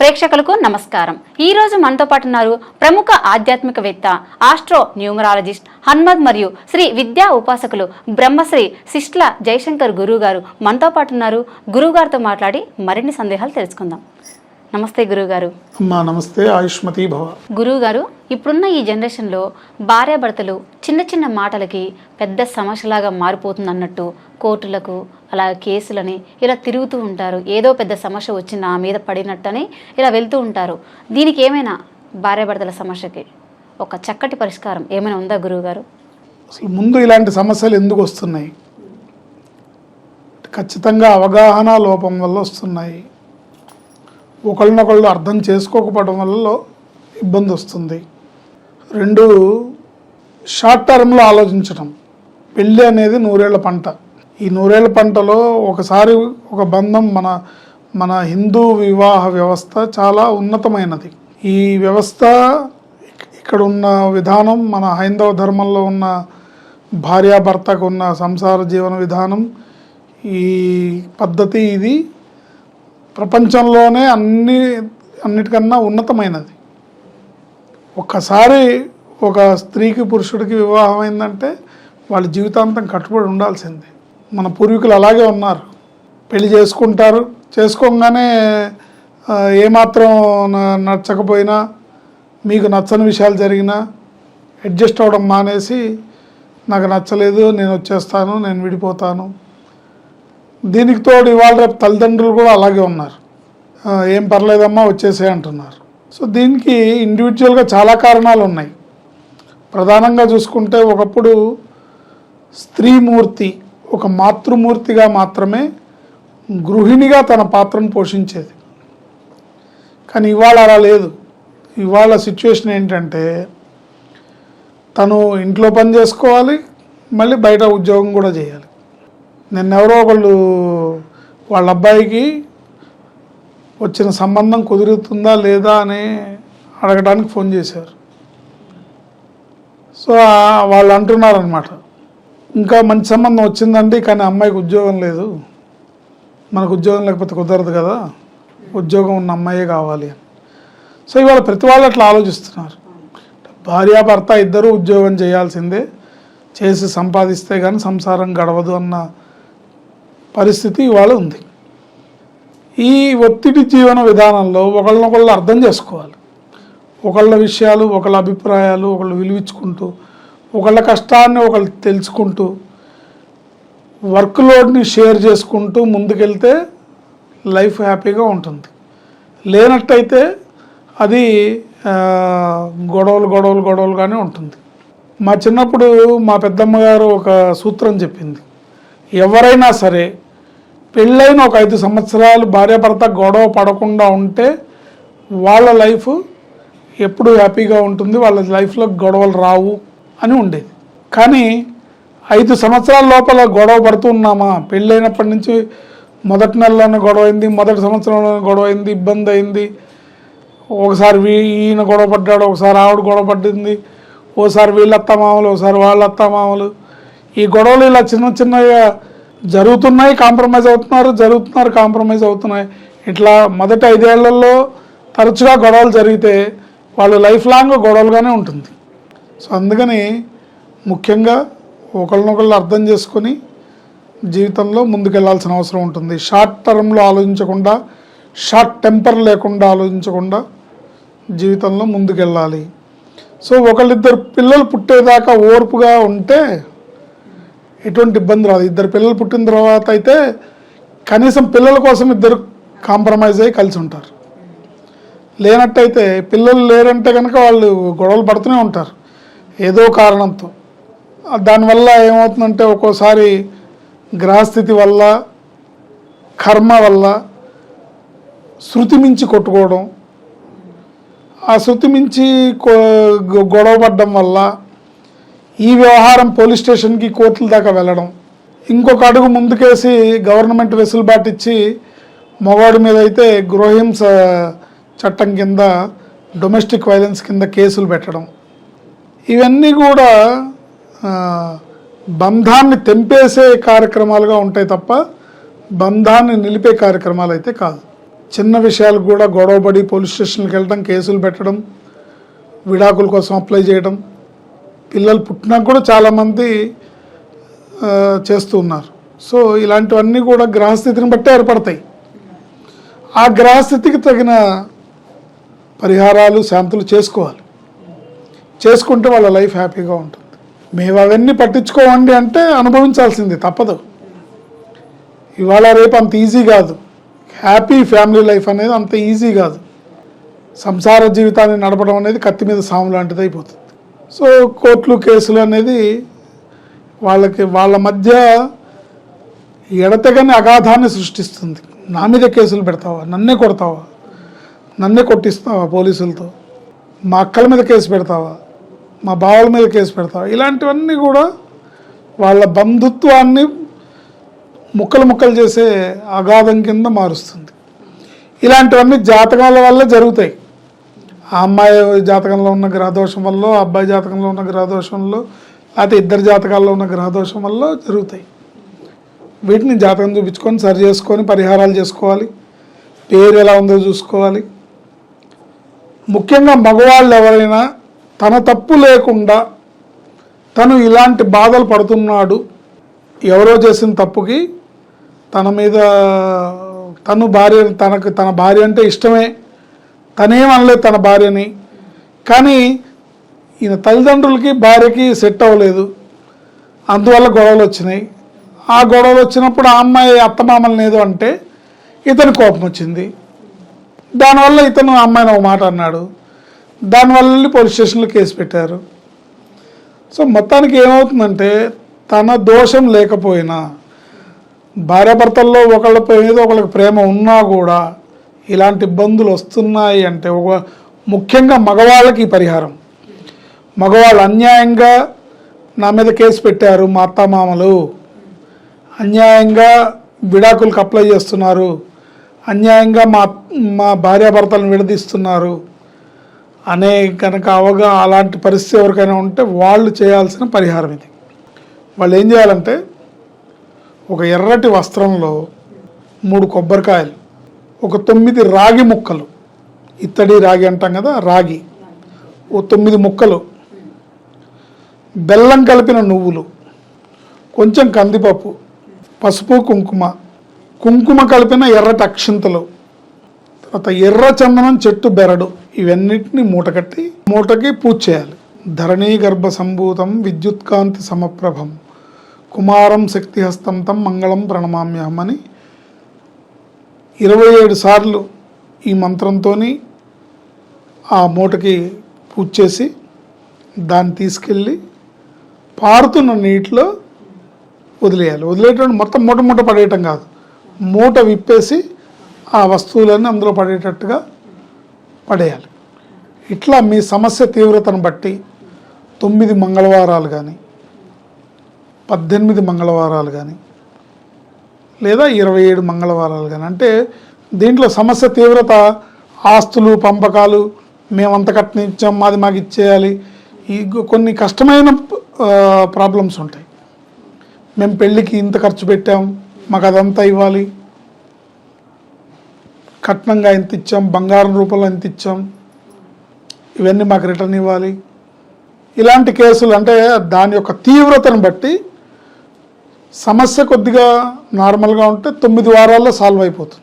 ప్రేక్షకులకు నమస్కారం. ఈ రోజు మనతో పాటు ఉన్నారు ప్రముఖ ఆధ్యాత్మికవేత్త ఆస్ట్రో న్యూమరాలజిస్ట్ హన్మద్ మరియు శ్రీ విద్యా ఉపాసకులు బ్రహ్మశ్రీ శిష్ల జయశంకర్ గురువు గారు మనతో పాటు ఉన్నారు. గురువు గారితో మాట్లాడి మరిన్ని సందేహాలు తెలుసుకుందాం. నమస్తే గురువుగారు. అమ్మా నమస్తే ఆయుష్మతి భవ. గురువు గారు ఇప్పుడున్న ఈ జనరేషన్లో భార్యాభర్తలు చిన్న చిన్న మాటలకి పెద్ద సమస్యలాగా మారిపోతుంది అన్నట్టు కోర్టులకు అలా కేసులని ఇలా తిరుగుతూ ఉంటారు. ఏదో పెద్ద సమస్య వచ్చి నా మీద పడినట్టని ఇలా వెళ్తూ ఉంటారు. దీనికి ఏమైనా భార్యాభర్తల సమస్యకి ఒక చక్కటి పరిష్కారం ఏమైనా ఉందా గురువు గారు అసలు ముందు ఇలాంటి సమస్యలు ఎందుకు వస్తున్నాయి? ఖచ్చితంగా అవగాహన లోపం వల్ల వస్తున్నాయి. ఒకళ్ళనొకళ్ళు అర్థం చేసుకోకపోవడం వల్ల ఇబ్బంది వస్తుంది. రెండు షార్ట్ టర్మ్లో ఆలోచించడం పెళ్ళి అనేది నూరేళ్ళ పంట. ఈ నూరేళ్ళ పంటలో ఒకసారి ఒక బంధం మన మన హిందూ వివాహ వ్యవస్థ చాలా ఉన్నతమైనది. ఈ వ్యవస్థ ఇక్కడ ఉన్న విధానం మన హైందవ ధర్మంలో ఉన్న భార్యాభర్తకు ఉన్న సంసార జీవన విధానం ఈ పద్ధతి ఇది ప్రపంచంలోనే అన్ని అన్నిటికన్నా ఉన్నతమైనది. ఒక్కసారి ఒక స్త్రీకి పురుషుడికి వివాహం అయిందంటే వాళ్ళ జీవితాంతం కట్టుబడి ఉండాల్సిందే. మన పూర్వీకులు అలాగే ఉన్నారు. పెళ్ళి చేసుకుంటారు. చేసుకోగానే ఏమాత్రం నచ్చకపోయినా మీకు నచ్చని విషయాలు జరిగినా అడ్జస్ట్ అవ్వడం మానేసి నాకు నచ్చలేదు నేను వచ్చేస్తాను నేను విడిపోతాను దీనికి తోడు ఇవాళ రేపు తల్లిదండ్రులు కూడా అలాగే ఉన్నారు. ఏం పర్లేదమ్మా వచ్చేసే అంటున్నారు. సో దీనికి ఇండివిజువల్గా చాలా కారణాలు ఉన్నాయి. ప్రధానంగా చూసుకుంటే ఒకప్పుడు స్త్రీమూర్తి ఒక మాతృమూర్తిగా మాత్రమే గృహిణిగా తన పాత్రను పోషించేది. కానీ ఇవాళ అలా లేదు. ఇవాళ సిచ్యువేషన్ ఏంటంటే తను ఇంట్లో పని చేసుకోవాలి మళ్ళీ బయట ఉద్యోగం కూడా చేయాలి. నిన్నెవరో ఒకళ్ళు వాళ్ళ అబ్బాయికి వచ్చిన సంబంధం కుదురుతుందా లేదా అని అడగడానికి ఫోన్ చేశారు. సో వాళ్ళు అంటున్నారు అనమాట ఇంకా మంచి సంబంధం వచ్చిందండి కానీ అమ్మాయికి ఉద్యోగం లేదు. మనకు ఉద్యోగం లేకపోతే కుదరదు కదా. ఉద్యోగం ఉన్న అమ్మాయే కావాలి అని. సో ఇవాళ ప్రతి వాళ్ళు అట్లా ఆలోచిస్తున్నారు. భార్యాభర్త ఇద్దరూ ఉద్యోగం చేయాల్సిందే. చేసి సంపాదిస్తే కానీ సంసారం గడవదు అన్న పరిస్థితి ఇవాళ ఉంది. ఈ ఒత్తిడి జీవన విధానంలో ఒకళ్ళనొకళ్ళు అర్థం చేసుకోవాలి. ఒకళ్ళ విషయాలు ఒకళ్ళ అభిప్రాయాలు ఒకళ్ళు విలువించుకుంటూ ఒకళ్ళ కష్టాన్ని ఒకళ్ళు తెలుసుకుంటూ వర్క్ లోడ్ని షేర్ చేసుకుంటూ ముందుకెళ్తే లైఫ్ హ్యాపీగా ఉంటుంది. లేనట్టయితే అది గొడవలు గొడవలు గొడవలుగానే ఉంటుంది. మా చిన్నప్పుడు మా పెద్దమ్మ గారు ఒక సూత్రం చెప్పింది. ఎవరైనా సరే పెళ్ళైన ఒక ఐదు సంవత్సరాలు భార్యాభర్త గొడవ పడకుండా ఉంటే వాళ్ళ లైఫ్ ఎప్పుడు హ్యాపీగా ఉంటుంది వాళ్ళ లైఫ్లో గొడవలు రావు అని ఉండేది. కానీ ఐదు సంవత్సరాల లోపల గొడవ పడుతున్నామా పెళ్ళైనప్పటి నుంచి మొదటి నెలలోనే గొడవ అయింది మొదటి సంవత్సరంలోనే గొడవ అయింది ఇబ్బంది అయింది. ఒకసారి వీ ఈయన గొడవ పడ్డాడు ఒకసారి ఆవిడ గొడవ పడింది ఓసారి వీళ్ళ అత్తమామలు ఒకసారి వాళ్ళ అత్తమామలు ఈ గొడవలు ఇలా చిన్న చిన్నగా జరుగుతున్నాయి కాంప్రమైజ్ అవుతున్నారు జరుగుతున్నారు కాంప్రమైజ్ అవుతున్నాయి. ఇట్లా మొదటి ఐదేళ్ళలో తరచుగా గొడవలు జరిగితే వాళ్ళు లైఫ్ లాంగ్ గొడవలుగానే ఉంటుంది. సో అందుకని ముఖ్యంగా ఒకళ్ళనొకళ్ళు అర్థం చేసుకొని జీవితంలో ముందుకెళ్ళాల్సిన అవసరం ఉంటుంది. షార్ట్ టర్మ్లో ఆలోచించకుండా షార్ట్ టెంపర్ లేకుండా ఆలోచించకుండా జీవితంలో ముందుకెళ్ళాలి. సో ఒకళ్ళిద్దరు పిల్లలు పుట్టేదాకా ఓర్పుగా ఉంటే ఎటువంటి ఇబ్బంది రాదు. ఇద్దరు పిల్లలు పుట్టిన తర్వాత అయితే కనీసం పిల్లల కోసం ఇద్దరు కాంప్రమైజ్ అయ్యి కలిసి ఉంటారు. లేనట్టయితే పిల్లలు లేరంటే కనుక వాళ్ళు గొడవలు పడుతూనే ఉంటారు. ఏదో కారణంతో. దానివల్ల ఏమవుతుందంటే ఒక్కోసారి గ్రహస్థితి వల్ల కర్మ వల్ల శృతి మించి కొట్టుకోవడం. ఆ శృతి మించి గొడవ పడ్డం వల్ల ఈ వ్యవహారం పోలీస్ స్టేషన్కి కోర్టుల దాకా వెళ్ళడం. ఇంకొక అడుగు ముందుకేసి గవర్నమెంట్ వెసులుబాటు ఇచ్చి మగవాడి మీద అయితే గృహహింస చట్టం కింద డొమెస్టిక్ వైలెన్స్ కింద కేసులు పెట్టడం. ఇవన్నీ కూడా బంధాన్ని తెంపేసే కార్యక్రమాలుగా ఉంటాయి తప్ప బంధాన్ని నిలిపే కార్యక్రమాలు అయితే కాదు. చిన్న విషయాలకు కూడా గొడవపడి పోలీస్ స్టేషన్కి వెళ్ళడం కేసులు పెట్టడం విడాకుల కోసం అప్లై చేయడం పిల్లలు పుట్టినాక కూడా చాలామంది చేస్తున్నారు. చేస్తూ ఉన్నారు సో ఇలాంటివన్నీ కూడా గ్రహస్థితిని బట్టి ఏర్పడతాయి. ఆ గ్రహస్థితికి తగిన పరిహారాలు శాంతులు చేసుకోవాలి. చేసుకుంటే వాళ్ళ లైఫ్ హ్యాపీగా ఉంటుంది. మేము అవన్నీ పట్టించుకోవండి అంటే అనుభవించాల్సింది తప్పదు. ఇవాళ రేపు అంత ఈజీ కాదు. హ్యాపీ ఫ్యామిలీ లైఫ్ అనేది అంత ఈజీ కాదు. సంసార జీవితాన్ని నడపడం అనేది కత్తి మీద సాము లాంటిది అయిపోతుంది సో కోర్టులు కేసులు అనేది వాళ్ళకి వాళ్ళ మధ్య ఎడతెగని అగాధాన్ని సృష్టిస్తుంది. నా మీద కేసులు పెడతావా? నన్నే కొడతావా? నన్నే కొట్టిస్తావా పోలీసులతో? మా అక్కల మీద కేసు పెడతావా? మా బావల మీద కేసు పెడతావా? ఇలాంటివన్నీ కూడా వాళ్ళ బంధుత్వాన్ని ముక్కలు ముక్కలు చేసే అగాధం కింద మారుస్తుంది. ఇలాంటివన్నీ జాతకాల వల్ల జరుగుతాయి. ఆ అమ్మాయి జాతకంలో ఉన్న గ్రహదోషం వల్ల ఆ అబ్బాయి జాతకంలో ఉన్న గ్రహదోషంలో లేకపోతే ఇద్దరు జాతకాల్లో ఉన్న గ్రహదోషం వల్ల జరుగుతాయి. వీటిని జాతకం చూపించుకొని సరి చేసుకొని పరిహారాలు చేసుకోవాలి. పేరు ఎలా ఉందో చూసుకోవాలి. ముఖ్యంగా మగవాళ్ళు ఎవరైనా తన తప్పు లేకుండా తను ఇలాంటి బాధలు పడుతున్నాడు ఎవరో చేసిన తప్పుకి తన మీద తను భార్య తనకు తన భార్య అంటే ఇష్టమే. తనేమనలేదు తన భార్యని. కానీ ఈయన తల్లిదండ్రులకి భార్యకి సెట్ అవ్వలేదు. అందువల్ల గొడవలు వచ్చినాయి. ఆ గొడవలు వచ్చినప్పుడు ఆ అమ్మాయి అత్తమామలు లేదు అంటే ఇతని కోపం వచ్చింది. దానివల్ల ఇతను ఆ అమ్మాయిని ఒక మాట అన్నాడు. దానివల్ల వెళ్ళి పోలీస్ స్టేషన్లో కేసు పెట్టారు. సో మొత్తానికి ఏమవుతుందంటే తన దోషం లేకపోయినా భార్యాభర్తల్లో ఒకళ్ళ మీద ఒకళ్ళకి ప్రేమ ఉన్నా కూడా ఇలాంటి ఇబ్బందులు వస్తున్నాయి అంటే ఒక ముఖ్యంగా మగవాళ్ళకి పరిహారం. మగవాళ్ళు అన్యాయంగా నా మీద కేసు పెట్టారు మా అత్తమామలు అన్యాయంగా విడాకులకు అప్లై చేస్తున్నారు. అన్యాయంగా మా మా భార్యాభర్తలను విడదీస్తున్నారు. అనే కనుక అవగా అలాంటి పరిస్థితి ఎవరికైనా ఉంటే వాళ్ళు చేయాల్సిన పరిహారం ఇది. వాళ్ళు ఏం చేయాలంటే ఒక ఎర్రటి వస్త్రంలో మూడు కొబ్బరికాయలు ఒక తొమ్మిది రాగి ముక్కలు. ఇత్తడి రాగి అంటాం కదా రాగి. ఓ తొమ్మిది ముక్కలు. బెల్లం కలిపిన నువ్వులు. కొంచెం కందిపప్పు. పసుపు కుంకుమ. కుంకుమ కలిపిన ఎర్రటి అక్షింతలు. తర్వాత ఎర్ర చందనం చెట్టు బెరడు. ఇవన్నిటిని మూటకట్టి మూటకి పూజ చేయాలి. ధరణీ గర్భ సంభూతం విద్యుత్కాంతి సమప్రభం. కుమారం శక్తిహస్తం తం మంగళం ప్రణమామ్యహం అని ఇరవై ఏడు సార్లు ఈ మంత్రంతో ఆ మూటకి పూజ చేసి దాన్ని తీసుకెళ్ళి పారుతున్న నీటిలో వదిలేయాలి. వదిలేటప్పుడు మొత్తం మూట మూట పడేయటం కాదు. మూట విప్పేసి ఆ వస్తువులన్నీ అందులో పడేటట్టుగా పడేయాలి. ఇట్లా మీ సమస్య తీవ్రతను బట్టి తొమ్మిది మంగళవారాలు కానీ పద్దెనిమిది మంగళవారాలు కానీ లేదా ఇరవై ఏడు మంగళవారాలు కానీ. అంటే దీంట్లో సమస్య తీవ్రత ఆస్తులు పంపకాలు మేమంత కట్టించాం మాది మాకు ఇచ్చేయాలి. ఈ కొన్ని కష్టమైన ప్రాబ్లమ్స్ ఉంటాయి. మేము పెళ్ళికి ఇంత ఖర్చు పెట్టాం మాకు అదంతా ఇవ్వాలి. కట్నంగా ఎంత ఇచ్చాం బంగారం రూపంలో ఎంత ఇచ్చాం. ఇవన్నీ మాకు రిటర్న్ ఇవ్వాలి. ఇలాంటి కేసులు అంటే దాని యొక్క తీవ్రతను బట్టి సమస్య కొద్దిగా నార్మల్గా ఉంటే తొమ్మిది వారాల్లో సాల్వ్ అయిపోతుంది.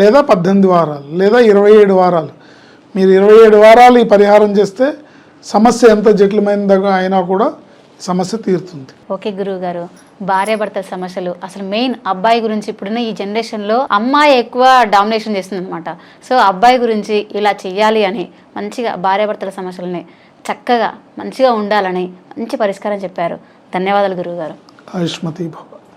లేదా పద్దెనిమిది వారాలు లేదా ఇరవై ఏడు వారాలు. మీరు ఇరవై ఏడు వారాలు ఈ పరిహారం చేస్తే సమస్య ఎంత జటిలమైనదిగా అయినా కూడా సమస్య తీరుతుంది. ఓకే గురువు గారు భార్యాభర్తల సమస్యలు. అసలు మెయిన్ అబ్బాయి గురించి ఇప్పుడున్న ఈ జనరేషన్లో అమ్మాయి ఎక్కువ డామినేషన్ చేస్తుంది అనమాట సో అబ్బాయి గురించి ఇలా చెయ్యాలి అని మంచిగా భార్యాభర్తల సమస్యలని చక్కగా మంచిగా ఉండాలని మంచి పరిష్కారం చెప్పారు. ధన్యవాదాలు గురువు గారు ఆయుష్మతి బాబా